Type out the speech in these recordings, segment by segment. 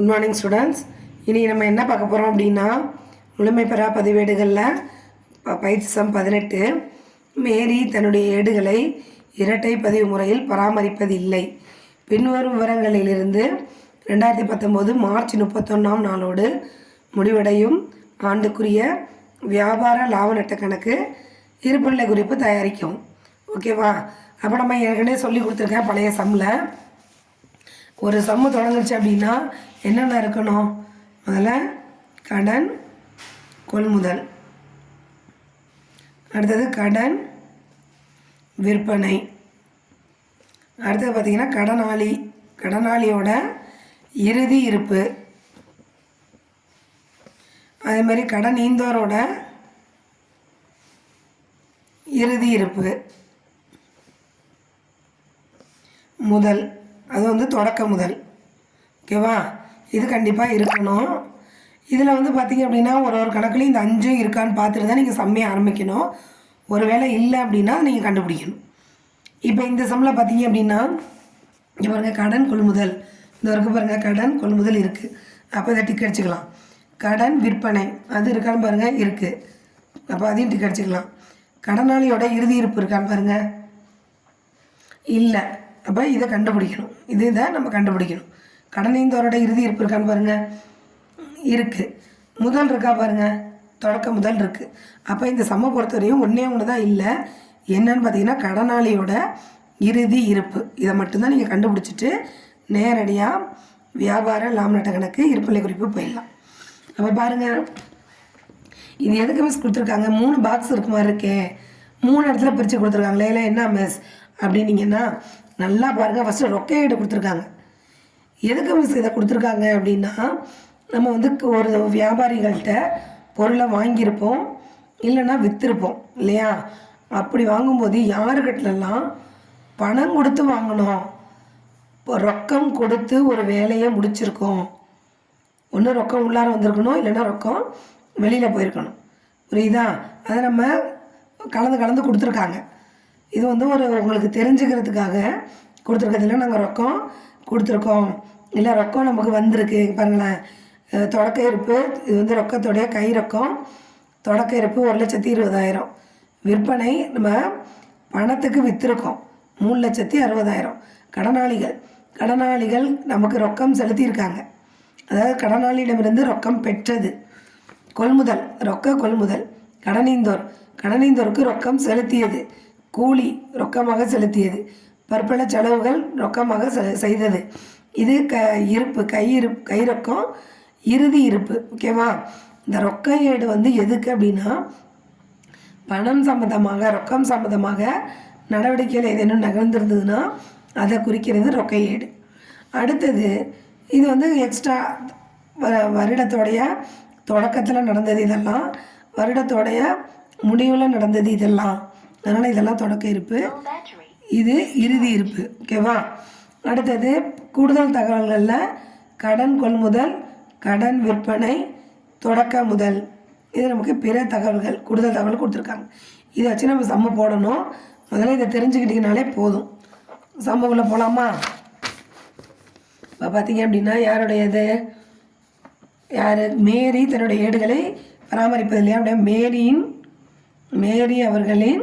Good morning students இனி நம்ம என்ன பார்க்க போகிறோம் அப்படின்னா முழுமை பெறா பதிவேடுகளில் ப- பயிற்சி சம் பதினெட்டு. மேரி தன்னுடைய ஏடுகளை இரட்டை பதிவு முறையில் பராமரிப்பதில்லை பின்வரும் விவரங்களிலிருந்து ரெண்டாயிரத்தி பத்தொம்போது மார்ச் முப்பத்தொன்னாம் நாளோடு முடிவடையும் ஆண்டுக்குரிய வியாபார லாப நட்ட கணக்கு இருப்புநிலை குறிப்பு தயாரிக்கும். ஓகேவா? அப்போ நம்ம ஏற்கனவே சொல்லி கொடுத்துருக்கேன் பழைய சம்மில் ஒரு சம்மு தொடங்குச்சு அப்படின்னா என்னென்ன இருக்கணும்? முதல்ல கடன் கொள்முதல். அடுத்தது கடன் விற்பனை. அடுத்தது பார்த்திங்கன்னா கடனாளி. கடனாளியோட இறுதி இருப்பு. அதே மாதிரி கடன் ஈந்தோரோட இறுதி இருப்பு. முதல். அது வந்து தொடக்க முதல். ஓகேவா இது கண்டிப்பாக இருக்கணும். இதில் வந்து பார்த்தீங்க அப்படின்னா ஒரு ஒரு கணக்குலையும் இந்த அஞ்சும் இருக்கான்னு பார்த்துட்டு தான் நீங்கள் செம்மையை ஆரம்பிக்கணும். ஒரு வேளை இல்லை அப்படின்னா நீங்கள் கண்டுபிடிக்கணும். இப்போ இந்த சம்மில் பார்த்தீங்க அப்படின்னா இங்கே பாருங்கள் கடன் கொள்முதல். இந்த வரைக்கும் பாருங்கள் கடன் கொள்முதல் இருக்குது அப்போ இதை டிக் அடிச்சுக்கலாம். கடன் விற்பனை அது இருக்கான்னு பாருங்கள் இருக்குது அப்போ அதையும் டிக் அடிச்சுக்கலாம். கடனாளியோட இறுதி இருப்பு இருக்கான்னு பாருங்கள் இல்லை. அப்போ இதை கண்டுபிடிக்கணும். இது தான் நம்ம கண்டுபிடிக்கணும். கடனைந்தோரோட இறுதி இருப்பு இருக்கான்னு பாருங்கள் இருக்குது முதல் இருக்கா பாருங்கள் தொடக்க முதல் இருக்குது அப்போ இந்த சம பொறுத்தவரையும் ஒன்றே ஒன்று தான் இல்லை. என்னன்னு பார்த்தீங்கன்னா கடனாளியோட இறுதி இருப்பு. இதை மட்டும்தான் நீங்கள் கண்டுபிடிச்சிட்டு நேரடியாக வியாபார லாப நட்ட கணக்கு இருப்பிலை குறிப்பு போயிடலாம். அப்போ பாருங்கள் இது எதுக்கு மிஸ் கொடுத்துருக்காங்க? மூணு பாக்ஸ் இருக்க மாதிரி இருக்கே. மூணு இடத்துல பிரித்து கொடுத்துருக்காங்களே இல்லை என்ன மிஸ் அப்படின்னீங்கன்னா நல்லா பாருங்கள் ஃபஸ்ட்டு ரொக்கையிட கொடுத்துருக்காங்க. எதுக்கு மிஸ் இதை கொடுத்துருக்காங்க அப்படின்னா நம்ம வந்து ஒரு வியாபாரிகள்கிட்ட பொருளை வாங்கியிருப்போம் இல்லைன்னா விற்றுருப்போம் இல்லையா? அப்படி வாங்கும்போது யாருக்கிட்டலாம் பணம் கொடுத்து வாங்கணும்? இப்போ ரொக்கம் கொடுத்து ஒரு வேலையை முடிச்சிருக்கோம். ஒன்று ரொக்கம் உள்ளார வந்திருக்கணும் இல்லைன்னா ரொக்கம் வெளியில் போயிருக்கணும். புரியுதா? அதை நம்ம கலந்து கலந்து கொடுத்துருக்காங்க. இது வந்து ஒரு உங்களுக்கு தெரிஞ்சுக்கிறதுக்காக கொடுத்துருக்கிறதுல நாங்கள் ரொக்கம் கொடுத்துருக்கோம். இல்லை ரொக்கம் நமக்கு வந்திருக்கு. பாருங்களேன். தொடக்க இருப்பு இது வந்து ரொக்கத்தோடைய கை ரொக்கம். தொடக்க இருப்பு ஒரு லட்சத்தி இருபதாயிரம். விற்பனை நம்ம பணத்துக்கு விற்றுருக்கோம் மூணு லட்சத்தி அறுபதாயிரம். கடனாளிகள். கடனாளிகள் நமக்கு ரொக்கம் செலுத்தியிருக்காங்க. அதாவது கடனாளியிடமிருந்து ரொக்கம் பெற்றது. கொள்முதல். ரொக்க கொள்முதல். கடனீந்தோர். கடனீந்தோருக்கு ரொக்கம் செலுத்தியது. கூலி ரொக்கமாக செலுத்தியது. பற்பல செலவுகள் ரொக்கமாக செ- செய்தது. இது க இருப்பு கை கை ரொக்கம் இறுதி இருப்பு ஓகேவா? இந்த ரொக்க ஏடு வந்து எதுக்கு அப்படின்னா பணம் சம்மந்தமாக ரொக்கம் சம்மந்தமாக நடவடிக்கைகள் ஏதேனும் நகர்ந்திருந்ததுன்னா அதை குறிக்கிறது ரொக்க ஏடு. அடுத்தது இது வந்து எக்ஸ்ட்ரா வ வருடத்தோடைய தொடக்கத்தில் நடந்தது இதெல்லாம் வருடத்தோடைய முடிவில் நடந்தது இதெல்லாம். அதனால் இதெல்லாம் தொடக்க இருப்பு. இது இறுதி இருப்பு. ஓகேவா? அடுத்தது கூடுதல் தகவல்களில் கடன் கொள்முதல் கடன் விற்பனை தொடக்க முதல். இது நமக்கு பிற தகவல்கள் கூடுதல் தகவல் கொடுத்துருக்காங்க. இதை வச்சு நம்ம சம்ம போடணும். முதல்ல இதை தெரிஞ்சுக்கிட்டிங்கனாலே போதும். சம்முக்குள்ளே போகலாமா இப்போ பார்த்தீங்க அப்படின்னா யாருடையது? யார்? மேரி தன்னுடைய ஏடுகளை பராமரிப்பது இல்லையா? அப்படியே மேரியின் மேரி அவர்களின்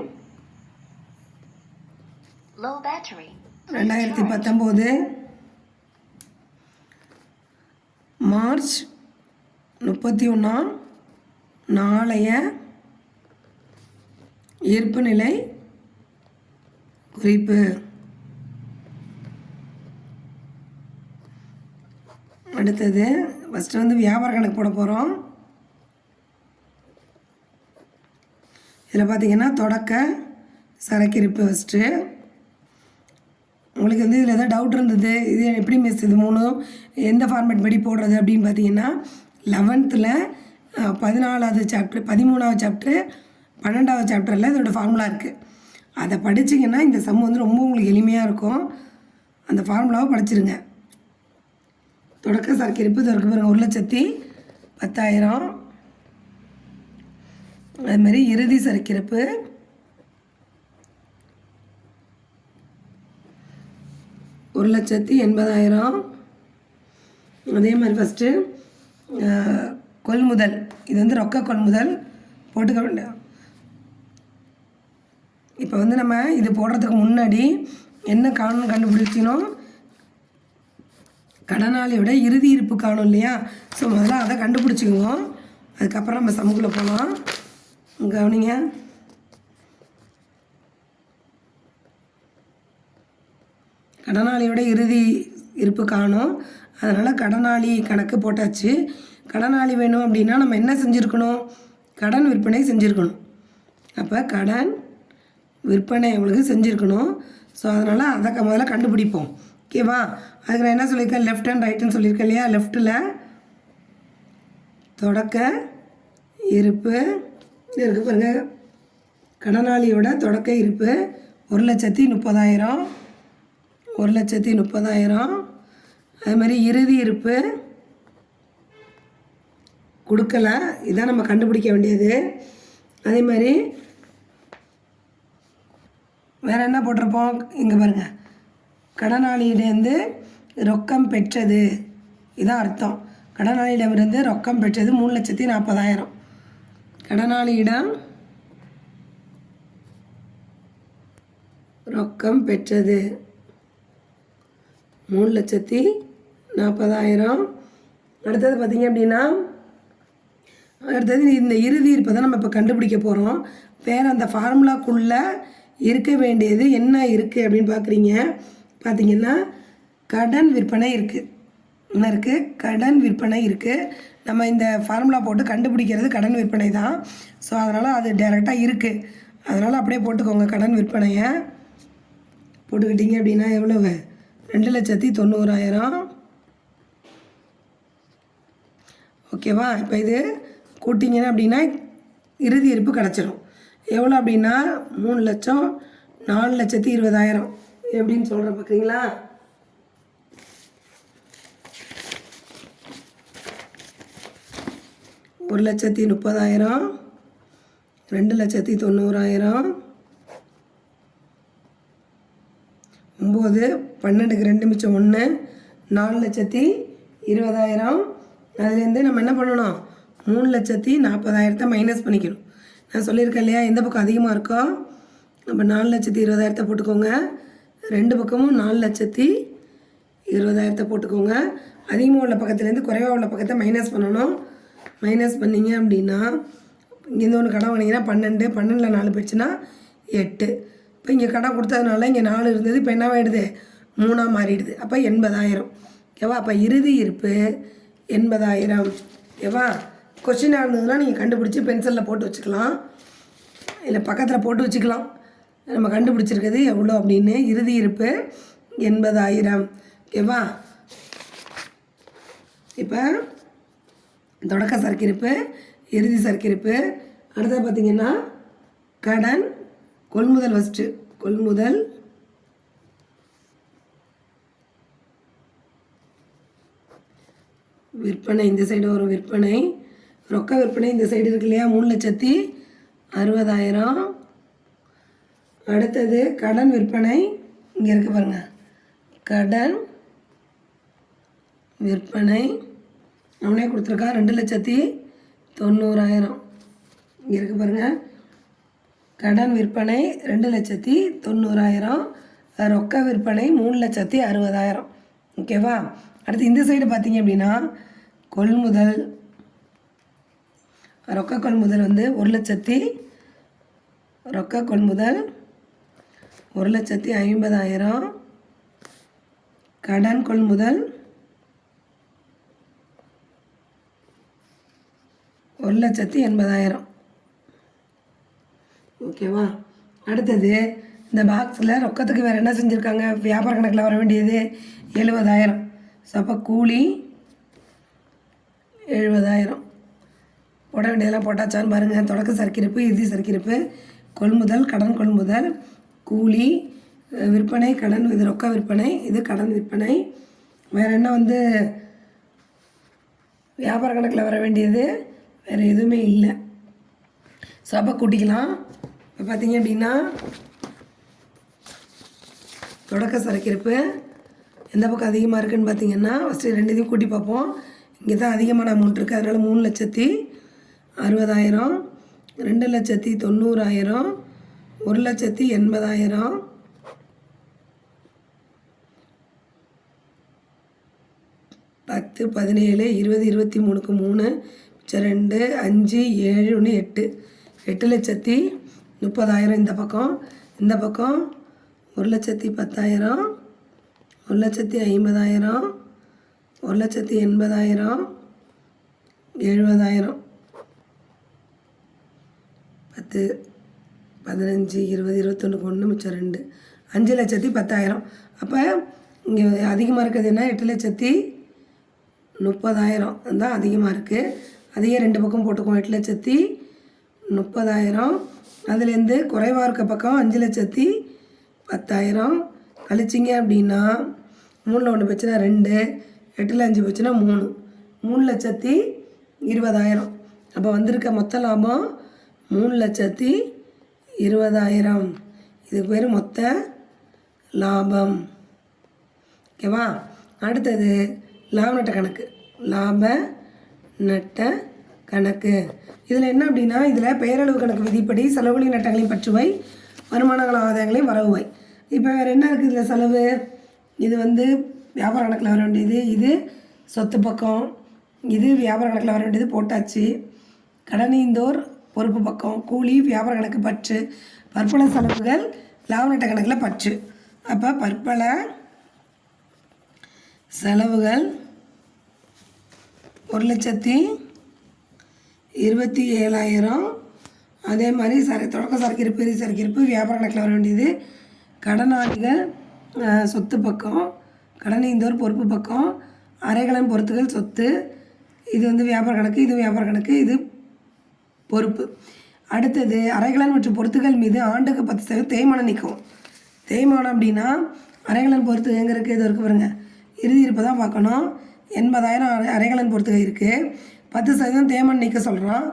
ரெண்டாயிரத்தி பத்தொம்போது மார்ச் முப்பத்தி ஒன்றாம் நாளைய இருப்புநிலை குறிப்பு. அடுத்தது ஃபஸ்ட்டு வந்து வியாபார கணக்கு போட போகிறோம் இதில் பார்த்தீங்கன்னா தொடக்க சரக்கு இருப்பு ஃபஸ்ட்டு உங்களுக்கு வந்து இதில் ஏதாவது டவுட் இருந்தது இது எப்படி மிஸ் இது மூணும் எந்த ஃபார்மேட் படி போடுறது அப்படின்னு பார்த்தீங்கன்னா லெவன்த்தில் பதினாலாவது சாப்டர் பதிமூணாவது சாப்டர் பன்னெண்டாவது சாப்டரில் இதோட ஃபார்முலா இருக்குது அதை படிச்சிங்கன்னா இந்த சம் வந்து ரொம்ப உங்களுக்கு எளிமையாக இருக்கும். அந்த ஃபார்முலாவை படிச்சிருங்க. தொடக்க சரக்கு இருப்பு இது இருக்கு ஒரு லட்சத்தி பத்தாயிரம். அதுமாரி இறுதி சரக்கிருப்பு ஒரு லட்சத்தி எண்பதாயிரம். அதே மாதிரி ஃபஸ்ட்டு கொள்முதல். இது வந்து ரொக்க கொள்முதல் போட்டுக்க வேண்டாம் இப்போ வந்து நம்ம இது போடுறதுக்கு முன்னாடி என்ன காணும் கண்டுபிடிச்சினோம்? கடனாளியோட இறுதி இருப்பு காணும் இல்லையா? ஸோ முதல்ல அதை கண்டுபிடிச்சிக்குவோம். அதுக்கப்புறம் நம்ம சமூகத்தில் போகலாம் கவனிங்க. கடனாளியோட இறுதி இருப்பு காணும். அதனால் கடனாளி கணக்கு போட்டாச்சு. கடனாளி வேணும் அப்படின்னா நம்ம என்ன செஞ்சுருக்கணும்? கடன் விற்பனை செஞ்சுருக்கணும். அப்போ கடன் விற்பனை அவங்களுக்கு செஞ்சுருக்கணும். ஸோ அதனால் அதை முதல்ல கண்டுபிடிப்போம். ஓகேவா அதுக்கு நான் என்ன சொல்லியிருக்கேன்? லெஃப்ட் அண்ட் ரைட்டுன்னு சொல்லியிருக்கேன் இல்லையா? லெஃப்ட்டில் தொடக்க இருப்பு இது இருக்கு கடனாளியோட தொடக்க இருப்பு ஒரு லட்சத்தி முப்பதாயிரம். ஒரு லட்சத்தி முப்பதாயிரம். அது மாதிரி இறுதி இருப்பு கொடுக்கல. இதான் நம்ம கண்டுபிடிக்க வேண்டியது. அதே மாதிரி வேறு என்ன போட்டிருப்போம்? இங்கே பாருங்க. கடனாளியிடந்து ரொக்கம் பெற்றது. இதான் அர்த்தம். கடனாளியிடமிருந்து ரொக்கம் பெற்றது மூணு லட்சத்தி நாற்பதாயிரம். கடனாளியிடம் ரொக்கம் பெற்றது. மூணு லட்சத்தி நாற்பதாயிரம். அடுத்தது பார்த்தீங்க அப்படின்னா அடுத்தது இந்த இறுதி இருப்பை தான் நம்ம இப்போ கண்டுபிடிக்க போகிறோம் வேறு அந்த ஃபார்முலாக்குள்ளே இருக்க வேண்டியது என்ன இருக்குது அப்படின்னு பார்க்குறீங்க. பார்த்தீங்கன்னா கடன் விற்பனை இருக்குது என்ன இருக்குது கடன் விற்பனை இருக்குது நம்ம இந்த ஃபார்முலா போட்டு கண்டுபிடிக்கிறது கடன் விற்பனை தான். ஸோ அதனால் அது டேரெக்டாக இருக்குது அதனால் அப்படியே போட்டுக்கோங்க கடன் விற்பனையை. போட்டுக்கிட்டீங்க அப்படின்னா எவ்வளவு? ரெண்டு லட்சத்தி தொண்ணூறாயிரம். ஓகேவா? இப்போ இது கூட்டிங்கன்னா அப்படின்னா இறுதி இருப்பு கிடச்சிடும் எவ்வளோ அப்படின்னா மூணு லட்சம் நாலு லட்சத்தி இருபதாயிரம். எப்படின்னு சொல்கிறேன் பார்க்குறீங்களா? ஒரு லட்சத்தி முப்பதாயிரம் ரெண்டு லட்சத்தி தொண்ணூறாயிரம் ஒம்பது பன்னெண்டுக்கு ரெண்டு மிச்சம் ஒன்று நாலு லட்சத்தி இருபதாயிரம். அதுலேருந்து நம்ம என்ன பண்ணணும்? மூணு லட்சத்தி நாற்பதாயிரத்தை மைனஸ் பண்ணிக்கணும். நான் சொல்லியிருக்கேன் இல்லையா? எந்த பக்கம் அதிகமாக இருக்கோ நம்ம நாலு லட்சத்தி இருபதாயிரத்தை போட்டுக்கோங்க. ரெண்டு பக்கமும் நாலு லட்சத்தி இருபதாயிரத்தை போட்டுக்கோங்க. அதிகமாக உள்ள பக்கத்துலேருந்து குறைவாக உள்ள பக்கத்தை மைனஸ் பண்ணணும். மைனஸ் பண்ணீங்க அப்படின்னா இங்கேருந்து ஒன்று கடன் வாங்கினீங்கன்னா பன்னெண்டு பன்னெண்டில் நாலு போச்சுன்னா எட்டு. இப்போ இங்கே கடை கொடுத்ததுனால இங்கே நாலு இருந்தது இப்போ என்னவாயிடுது மூணாக மாறிடுது. அப்போ எண்பதாயிரம். ஓகேவா அப்போ இறுதி இருப்பு எண்பதாயிரம். ஓகேவா கொஷினாக இருந்ததுன்னா நீங்கள் கண்டுபிடிச்சி பென்சிலில் போட்டு வச்சுக்கலாம். இல்லை பக்கத்தில் போட்டு வச்சுக்கலாம். நம்ம கண்டுபிடிச்சிருக்கிறது எவ்வளோ அப்படின்னு? இறுதி இருப்பு எண்பதாயிரம். ஓகேவா இப்போ தொடக்க சரக்கிருப்பு இறுதி சரக்கிருப்பு அடுத்தது பார்த்திங்கன்னா கடன் கொள்முதல் ஃபஸ்ட்டு கொள்முதல் விற்பனை இந்த சைடு வரும் விற்பனை. ரொக்க விற்பனை இந்த சைடு இருக்கு இல்லையா? மூணு லட்சத்தி அறுபதாயிரம். அடுத்தது கடன் விற்பனை. இங்கே இருக்குது பாருங்கள் கடன் விற்பனை. அவனே கொடுத்துருக்கான் ரெண்டு லட்சத்தி தொண்ணூறாயிரம். இங்கே இருக்குது பாருங்கள் கடன் விற்பனை ரெண்டு லட்சத்தி தொண்ணூறாயிரம் ரொக்க விற்பனை மூணு லட்சத்தி அறுபதாயிரம். ஓகேவா? அடுத்து இந்த சைடு பார்த்தீங்க அப்படின்னா கொள்முதல் ரொக்க கொள்முதல் வந்து ஒரு லட்சத்தி ரொக்க கொள்முதல் ஒரு லட்சத்தி ஐம்பதாயிரம். கடன் கொள்முதல் ஒரு லட்சத்தி எண்பதாயிரம். ஓகேவா? அடுத்தது இந்த பாக்ஸில் ரொக்கத்துக்கு வேறு என்ன செஞ்சுருக்காங்க? வியாபார கணக்கில் வர வேண்டியது எழுபதாயிரம். ஸோ அப்போ கூலி எழுபதாயிரம். போட வேண்டியதெல்லாம் போட்டாச்சான்னு பாருங்கள் தொடக்க சரக்கிருப்பு இறுதி சரக்கிருப்பு கொள்முதல் கடன் கொள்முதல் கூலி விற்பனை கடன் இது ரொக்க விற்பனை இது கடன் விற்பனை. வேறு என்ன வந்து? வியாபார கணக்கில் வர வேண்டியது வேறு எதுவுமே இல்லை. சபை கூட்டிக்கலாம். இப்போ பார்த்தீங்க அப்படின்னா தொடக்க சரக்கிருப்பு எந்த பக்கம் அதிகமாக இருக்குன்னு பார்த்தீங்கன்னா ஃபஸ்ட்டு ரெண்டு இதையும் கூட்டி பார்ப்போம். இங்கே தான் அதிகமான அமௌண்ட் இருக்குது அதனால் மூணு லட்சத்தி அறுபதாயிரம் ரெண்டு லட்சத்தி தொண்ணூறாயிரம் ஒரு லட்சத்தி எண்பதாயிரம். பத்து பதினேழு இருபது இருபத்தி மூணுக்கு மூணு மிச்சம் ரெண்டு அஞ்சு ஏழு ஒன்று எட்டு. எட்டு லட்சத்தி முப்பதாயிரம் இந்த பக்கம் இந்த பக்கம் ஒரு லட்சத்தி பத்தாயிரம் ஒரு லட்சத்தி ஐம்பதாயிரம் ஒரு லட்சத்தி எண்பதாயிரம் எழுபதாயிரம். பத்து பதினஞ்சு இருபது இருபத்தொன்றுக்கு ஒன்று மிச்சம் ரெண்டு. அஞ்சு லட்சத்தி பத்தாயிரம். அப்போ இங்கே அதிகமாக இருக்கிறது என்ன? எட்டு லட்சத்தி முப்பதாயிரம். தான் அதிகமாக இருக்குது அதையே ரெண்டு பக்கம் போட்டுக்குவோம். எட்டு லட்சத்தி முப்பதாயிரம் அதுலேருந்து குறைவாக இருக்க பக்கம் அஞ்சு லட்சத்தி பத்தாயிரம். கழிச்சிங்க அப்படின்னா மூணில் ஒன்று போச்சுன்னா ரெண்டு எட்டில் அஞ்சு போச்சுன்னா மூணு. மூணு லட்சத்தி இருபதாயிரம். அப்போ வந்திருக்க மொத்த லாபம் மூணு லட்சத்தி இருபதாயிரம். இது பேர் மொத்த லாபம். ஓகேவா? அடுத்தது லாப நட்ட கணக்கு. லாப நட்ட கணக்கு. இதில் என்ன அப்படின்னா இதில் பெயரளவு கணக்கு விதிப்படி செலவுகளின் நட்டங்களையும் பற்றுவை வருமானங்கள் ஆதாயங்களையும் வரவுவை. இப்போ வேறு என்ன இருக்குது இதில் செலவு? இது வந்து வியாபார கணக்கில் வர வேண்டியது. இது சொத்து பக்கம். இது வியாபார கணக்கில் வர வேண்டியது போட்டாச்சு. கடனீந்தோர் பொறுப்பு பக்கம். கூலி வியாபார கணக்கு பற்று. பற்பல செலவுகள் லாப நட்ட கணக்கில் பற்று. அப்போ பற்பல செலவுகள் ஒரு லட்சத்தி இருபத்தி ஏழாயிரம். அதே மாதிரி சர தொடக்க சரக்கு இருப்பு இறுதி சரக்கு இருப்பு வியாபார கணக்கில் வர வேண்டியது. கடனாளிகள் சொத்து பக்கம் கடனீந்தோர் பொறுப்பு பக்கம் அரைகலன் பொறுத்துகள் சொத்து. இது வந்து வியாபார கணக்கு இது வியாபார கணக்கு இது பொறுப்பு. அடுத்தது அரைகலன் மற்றும் பொறுத்துகள் மீது ஆண்டுக்கு பத்து சதவீதம் தேய்மானம் நிற்கும் தேய்மானம் அப்படின்னா அரைகலன் பொறுத்து எங்கே இருக்குது இது இருக்குது பாருங்கள் இறுதி இருப்பை தான் பார்க்கணும். எண்பதாயிரம் அரை அரைகலன் பொறுத்துகை இருக்குது பத்து சதவீதம் தேமன் நிற்க சொல்கிறான்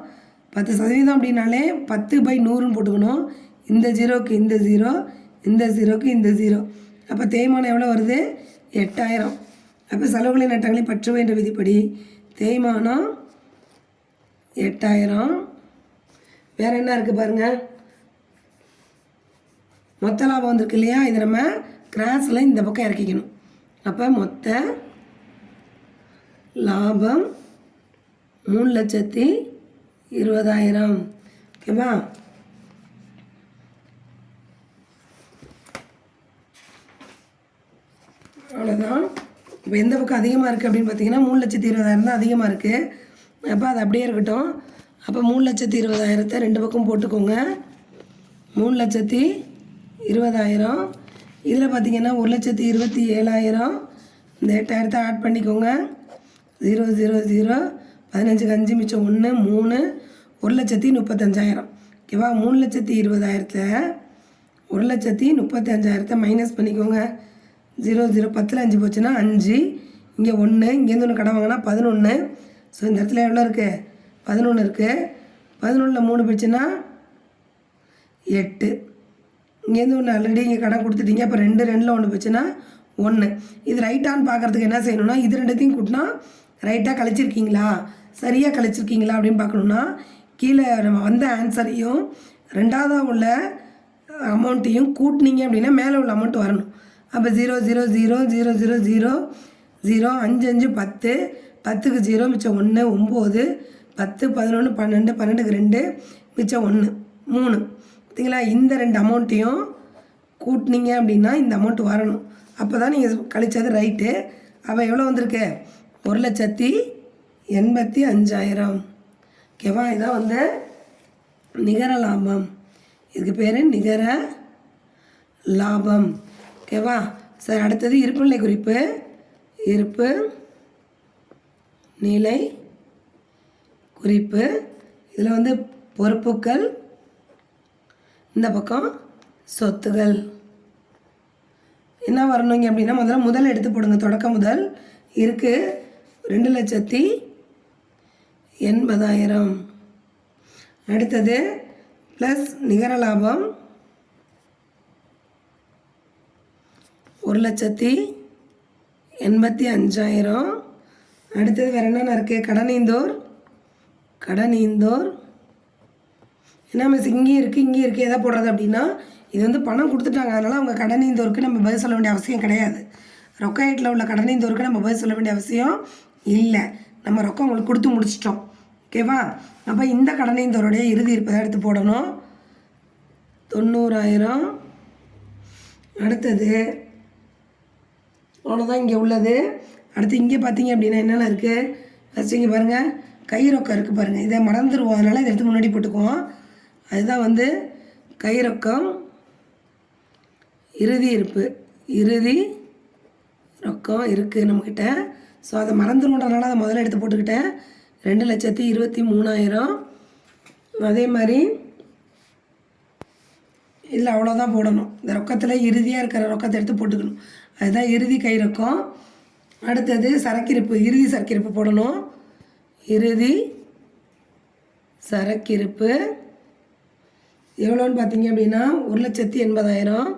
பத்து சதவீதம் அப்படின்னாலே பத்து பை நூறுன்னு போட்டுக்கணும். இந்த ஜீரோக்கு இந்த ஜீரோ இந்த ஜீரோக்கு இந்த ஜீரோ. அப்போ தேய்மானம் எவ்வளோ வருது? எட்டாயிரம். அப்போ செலவுகளை நட்டங்களை பற்றுவை என்ற விதிப்படி தேய்மானம் எட்டாயிரம். வேறு என்ன இருக்குது பாருங்க? மொத்த லாபம் வந்திருக்கு இல்லையா? இதை நம்ம கிராஸில் இந்த பக்கம் இறக்கிக்கணும். அப்போ மொத்த லாபம் மூணு லட்சத்தி இருபதாயிரம். ஓகேவா? அவ்வளோதான் இப்போ எந்த பக்கம் அதிகமாக இருக்குது அப்படின்னு பார்த்தீங்கன்னா மூணு லட்சத்தி இருபதாயிரம் தான் அதிகமாக இருக்குது அப்போ அது அப்படியே இருக்கட்டும். அப்போ மூணு லட்சத்தி இருபதாயிரத்தை ரெண்டு பக்கம் போட்டுக்கோங்க. மூணு லட்சத்தி இருபதாயிரம். இதில் பார்த்தீங்கன்னா ஒரு லட்சத்தி இருபத்தி ஏழாயிரம். இந்த எட்டாயிரத்தை ஆட் பண்ணிக்கோங்க. ஜீரோ ஜீரோ ஜீரோ பதினஞ்சுக்கு அஞ்சு மிச்சம் ஒன்று மூணு ஒரு லட்சத்தி முப்பத்தஞ்சாயிரம். ஓகேவா? மூணு லட்சத்தி இருபதாயிரத்தில் ஒரு லட்சத்தி முப்பத்தஞ்சாயிரத்தை மைனஸ் பண்ணிக்கோங்க. ஜீரோ ஜீரோ பத்தில் அஞ்சு போச்சுன்னா அஞ்சு இங்கே ஒன்று இங்கேருந்து ஒன்று கடன் வாங்கினா பதினொன்று ஸோ இந்த இடத்துல எவ்வளோ இருக்குது பதினொன்று இருக்குது பதினொன்றில் மூணு போச்சுன்னா எட்டு. இங்கேருந்து ஒன்று ஆல்ரெடி இங்கே கடன் கொடுத்துட்டீங்க. அப்போ ரெண்டு ரெண்டில் ஒன்று போச்சுன்னா ஒன்று இது ரைட்டான்னு பார்க்குறதுக்கு என்ன செய்யணும்னா இது ரெண்டுத்தையும் கூட்டினா ரைட்டாக கழிச்சிருக்கீங்களா? சரியாக கழிச்சிருக்கீங்களா அப்படின்னு பார்க்கணுன்னா கீழே நம்ம வந்த ஆன்சரையும் ரெண்டாவதாக உள்ள அமௌண்ட்டையும் கூட்டினீங்க அப்படின்னா மேலே உள்ள அமௌண்ட் வரணும். அப்போ zero zero zero zero zero zero zero அஞ்சு அஞ்சு பத்து பத்துக்கு ஜீரோ மிச்சம் ஒன்று ஒம்பது பத்து பதினொன்று பன்னெண்டு பன்னெண்டுக்கு ரெண்டு மிச்சம் ஒன்று மூணு. பார்த்தீங்களா? இந்த ரெண்டு அமௌண்ட்டையும் கூட்டினீங்க அப்படின்னா இந்த அமௌண்ட் வரணும். அப்போ தான் நீங்கள் கழிச்சது ரைட்டு அப்போ எவ்வளோ வந்திருக்கு? ஒரு லட்சத்தி எண்பத்தி அஞ்சாயிரம். ஓகேவா? இதான் வந்து நிகர லாபம். இதுக்கு பேர் நிகர லாபம். ஓகேவா? சரி அடுத்தது இருப்பு நிலை குறிப்பு. இருப்பு நிலை குறிப்பு. இதில் வந்து பொறுப்புகள். இந்த பக்கம் சொத்துகள். என்ன வரணுங்க அப்படின்னா முதல்ல முதல் எடுத்து போடுங்க. தொடக்க முதல் இருக்குது ரெண்டு லட்சத்தி எண்பதாயிரம். அடுத்தது ப்ளஸ் நிகர லாபம் ஒரு லட்சத்தி எண்பத்தி அஞ்சாயிரம். அடுத்தது வேறு என்னென்ன இருக்குது கடனீந்தோர் கடனீந்தோர். என்ன மிஸ் இங்கேயும் இருக்குது இங்கேயும் இருக்குது எதை போடுறது அப்படின்னா இது வந்து பணம் கொடுத்துட்டாங்க. அதனால் அவங்க கடனீந்தோருக்கு நம்ம பதில் சொல்ல வேண்டிய அவசியம் கிடையாது. ரொக்க ஏட்டில் உள்ள கடனீந்தோருக்கு நம்ம பதில் சொல்ல வேண்டிய அவசியம் இல்லை. நம்ம ரொக்கம் உங்களுக்கு கொடுத்து முடிச்சிட்டோம். ஓகேவா? அப்போ இந்த கடனையும் கடனீந்தோருடைய இறுதி இருப்பதை எடுத்து போடணும். தொண்ணூறாயிரம். அடுத்தது அவ்வளோதான் இங்கே உள்ளது. அடுத்து இங்கே பார்த்தீங்க அப்படின்னா என்னென்ன இருக்குது ஃபஸ்ட்டு இங்கே பாருங்கள் கை ரொக்கம் இருக்குது பாருங்கள் இதை மறந்துடுவோம் அதனால் இதை எடுத்து முன்னாடி போட்டுக்குவோம். அதுதான் வந்து கை ரொக்கம் இறுதி இருப்பு. இறுதி ரொக்கம் இருக்குது நம்மக்கிட்ட ஸோ அதை மறந்துடுன்றதுனால அதை முதல்ல எடுத்து போட்டுக்கிட்டேன். ரெண்டு லட்சத்தி இருபத்தி மூணாயிரம். அதே மாதிரி இல்லை அவ்வளோதான் போடணும். இந்த ரொக்கத்தில் இறுதியாக இருக்கிற ரொக்கத்தை எடுத்து போட்டுக்கணும். அதுதான் இறுதி கை ரொக்கம். அடுத்தது சரக்கிருப்பு இறுதி சரக்கிருப்பு போடணும். இறுதி சரக்கிருப்பு. எவ்வளோன்னு பார்த்தீங்க அப்படின்னா ஒரு லட்சத்தி எண்பதாயிரம்.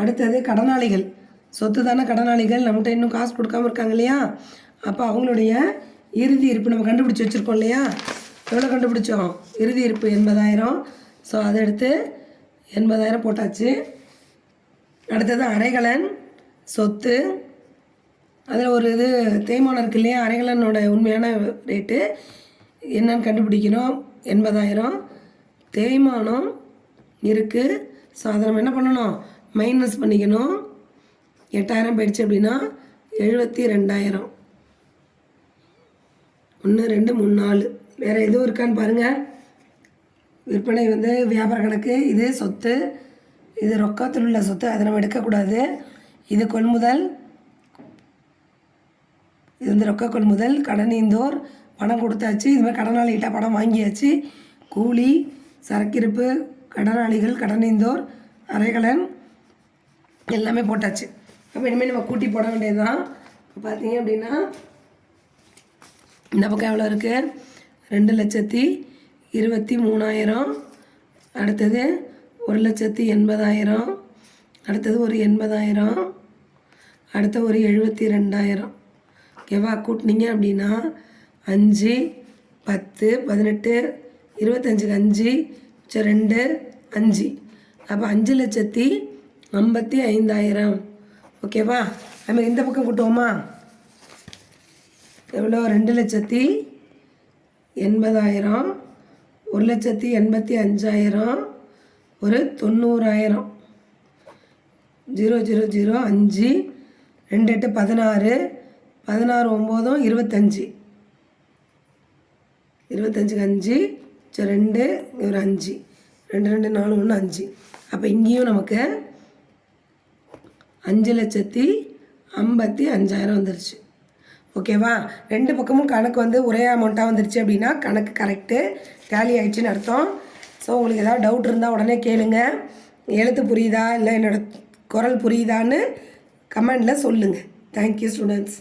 அடுத்தது கடனாளிகள். சொத்து தானே கடனாளிகள்? நம்மகிட்ட இன்னும் காசு கொடுக்காம இருக்காங்க இல்லையா? அப்போ அவங்களுடைய இறுதி இருப்பு நம்ம கண்டுபிடிச்சி வச்சுருக்கோம் இல்லையா? எவ்வளோ கண்டுபிடிச்சோம்? இறுதி இருப்பு எண்பதாயிரம். ஸோ அதை எடுத்து எண்பதாயிரம் போட்டாச்சு. அடுத்தது அரைகலன் சொத்து. அதில் ஒரு இது தேய்மானம் இருக்கு இல்லையா? அரைகலனோட உண்மையான ரேட்டு என்னன்னு கண்டுபிடிக்கணும். எண்பதாயிரம். தேய்மானம் இருக்குது ஸோ அதை நம்ம என்ன பண்ணணும்? மைனஸ் பண்ணிக்கணும். எட்டாயிரம் போயிடுச்சு அப்படின்னா எழுபத்தி ரெண்டாயிரம். ஒன்று ரெண்டு மூணு நாலு. வேறு எதுவும் இருக்கான்னு பாருங்கள் விற்பனை வந்து வியாபார கணக்கு. இது சொத்து. இது ரொக்கத்தில் உள்ள சொத்து. அதை நம்ம எடுக்கக்கூடாது. இது கொள்முதல். இது வந்து ரொக்க கொள்முதல். கடன் இந்தோர் பணம் கொடுத்தாச்சு. இது மாதிரி கடனாளிகிட்ட பணம் வாங்கியாச்சு. கூலி சரக்கிருப்பு கடனாளிகள் கடன் இந்தோர் அரைகலன் எல்லாமே போட்டாச்சு. அப்போ இனிமேல் நம்ம கூட்டி போட வேண்டியது தான் இப்போ பார்த்தீங்க அப்படின்னா இந்த பக்கம் எவ்வளோ இருக்குது ரெண்டு லட்சத்தி இருபத்தி மூணாயிரம். அடுத்தது ஒரு லட்சத்தி எண்பதாயிரம். அடுத்தது ஒரு எண்பதாயிரம். அடுத்த ஒரு எழுபத்தி ரெண்டாயிரம். ஓகேவா கூட்டினீங்க அப்படின்னா அஞ்சு பத்து பதினெட்டு இருபத்தஞ்சுக்கு அஞ்சு மிச்சம் ரெண்டு அஞ்சு. அப்போ அஞ்சு லட்சத்தி ஐம்பத்தி ஐந்தாயிரம். ஓகேவா அதுமாதிரி இந்த பக்கம் கூட்டுவோமா? எவ்வளோ? ரெண்டு லட்சத்தி எண்பதாயிரம். ஒரு லட்சத்தி எண்பத்தி அஞ்சாயிரம். ஒரு தொண்ணூறாயிரம். ஜீரோ ஜீரோ ஜீரோ அஞ்சு. ரெண்டு எட்டு பதினாறு. பதினாறு ஒம்போதும் இருபத்தஞ்சி. இருபத்தஞ்சுக்கு அஞ்சு. ரெண்டு ஒரு அஞ்சு. ரெண்டு ரெண்டு நாலு ஒன்று அஞ்சு. அப்போ இங்கேயும் நமக்கு அஞ்சு லட்சத்தி ஐம்பத்தி அஞ்சாயிரம் வந்துருச்சு. ஓகேவா? ரெண்டு பக்கமும் கணக்கு வந்து ஒரே அமௌண்ட்டாக வந்துருச்சு அப்படின்னா கணக்கு கரெக்டு டேலி ஆகிடுச்சின்னு அர்த்தம். ஸோ உங்களுக்கு ஏதாவது டவுட் இருந்தால் உடனே கேளுங்க. எழுத்து புரியுதா? இல்லை என்னோட குரல் புரியுதான்னு கமெண்டில் சொல்லுங்கள் தேங்க்யூ ஸ்டூடெண்ட்ஸ்